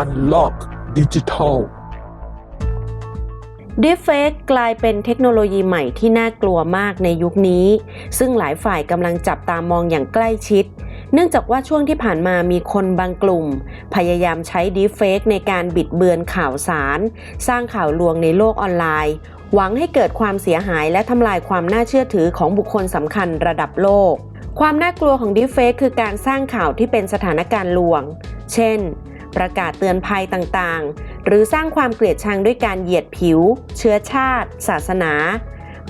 Unlock Digital Deepfake กลายเป็นเทคโนโลยีใหม่ที่น่ากลัวมากในยุคนี้ ซึ่งหลายฝ่ายกำลังจับตามองอย่างใกล้ชิด เนื่องจากว่าช่วงที่ผ่านมามีคนบางกลุ่ม พยายามใช้ Deepfake ในการบิดเบือนข่าวสาร สร้างข่าวลวงในโลกออนไลน์ หวังให้เกิดความเสียหายและทำลายความน่าเชื่อถือของบุคคลสำคัญระดับโลก ความน่ากลัวของ Deepfake คือการสร้างข่าวที่เป็นสถานการณ์ลวง เช่น ประกาศเตือนภัยต่างๆ หรือสร้างความเกลียดชังด้วยการเหยียดผิว เชื้อชาติ ศาสนา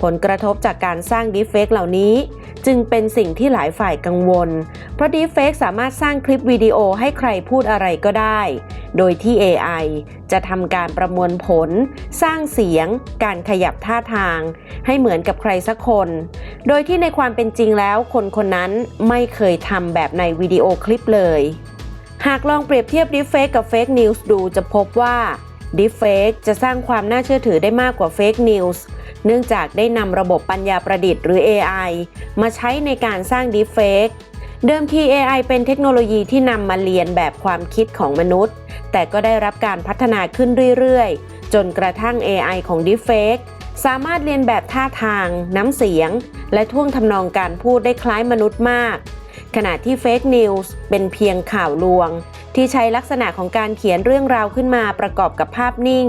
ผลกระทบจากการสร้างดีเฟกเหล่านี้ จึงเป็นสิ่งที่หลายฝ่ายกังวล เพราะดีเฟกสามารถสร้างคลิปวิดีโอให้ใครพูดอะไรก็ได้ โดยที่ AI จะทำการประมวลผล สร้างเสียง การขยับท่าทาง ให้เหมือนกับใครสักคน โดยที่ในความเป็นจริงแล้วคนคนนั้นไม่เคยทำแบบในวิดีโอคลิปเลย หากลองเปรียบเทียบ Deepfake กับ Fake News ดูจะพบว่า Deepfake จะสร้างความน่าเชื่อถือได้มากกว่า Fake News เนื่องจากได้นำระบบปัญญาประดิษฐ์หรือ AI มาใช้ในการสร้าง Deepfake เดิมที AI เป็นเทคโนโลยีที่นำมาเรียนแบบความคิดของมนุษย์ แต่ก็ได้รับการพัฒนาขึ้นเรื่อยๆ จนกระทั่ง AI ของ Deepfake สามารถเรียนแบบท่าทาง น้ำเสียง และท่วงทำนองการพูดได้คล้ายมนุษย์มาก ขณะที่ Fake News เป็นเพียงข่าวลวง ที่ใช้ลักษณะของการเขียนเรื่องราวขึ้นมาประกอบกับภาพนิ่ง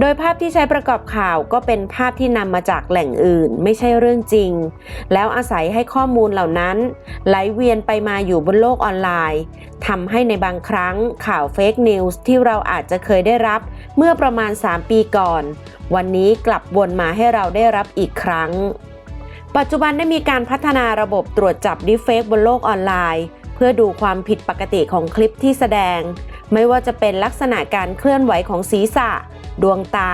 โดยภาพที่ใช้ประกอบข่าวก็เป็นภาพที่นำมาจากแหล่งอื่น ไม่ใช่เรื่องจริง แล้วอาศัยให้ข้อมูลเหล่านั้น ไหลเวียนไปมาอยู่บนโลกออนไลน์ทำให้ในบางครั้งข่าวเฟกนิวส์ที่เราอาจจะเคยได้รับ เมื่อประมาณ 3 ปีก่อน วันนี้กลับวนมาให้เราได้รับอีกครั้ง ปัจจุบันได้มีการพัฒนาระบบตรวจจับดีเฟกบนโลกออนไลน์ เพื่อดูความผิดปกติของคลิปที่แสดง ไม่ว่าจะเป็นลักษณะการเคลื่อนไหวของศีรษะ ดวงตา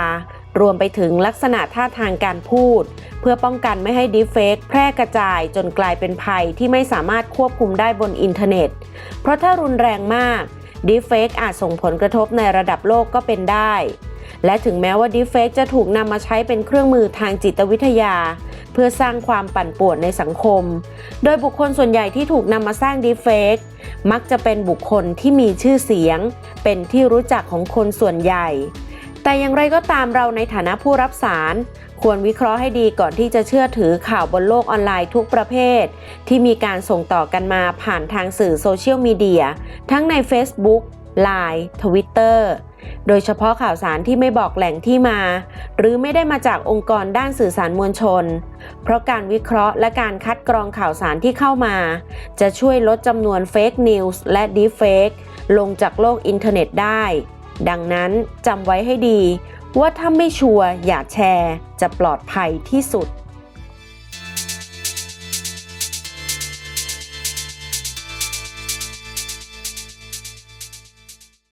รวมไปถึงลักษณะท่าทางการพูด เพื่อป้องกันไม่ให้ดีเฟกแพร่กระจายจนกลายเป็นภัยที่ไม่สามารถควบคุมได้บนอินเทอร์เน็ต เพราะถ้ารุนแรงมากดีเฟกอาจส่งผลกระทบในระดับโลกก็เป็นได้ และถึงแม้ว่าดีเฟกจะถูกนำมาใช้เป็นเครื่องมือทางจิตวิทยา เพื่อสร้างความปั่นป่วนในสังคม โดยบุคคลส่วนใหญ่ที่ถูกนำมาสร้างดีเฟกมักจะเป็นบุคคลที่มีชื่อเสียง เป็นที่รู้จักของคนส่วนใหญ่ แต่อย่างไรก็ตามเราในฐานะผู้รับสาร ควรวิเคราะห์ให้ดีก่อนที่จะเชื่อถือข่าวบนโลกออนไลน์ทุกประเภท ที่มีการส่งต่อกันมาผ่านทางสื่อโซเชียลมีเดียทั้งใน Facebook Line Twitter โดยเฉพาะข่าวสารที่ไม่บอกแหล่งที่มา หรือไม่ได้มาจากองค์กรด้านสื่อสารมวลชน เพราะการวิเคราะห์และการคัดกรองข่าวสารที่เข้ามา จะช่วยลดจำนวนเฟกนิวส์และดีเฟกลงจากโลกอินเทอร์เน็ตได้ ดังนั้นจำไว้ให้ดี ว่าถ้าไม่ชัวร์อย่าแชร์ จะปลอดภัยที่สุด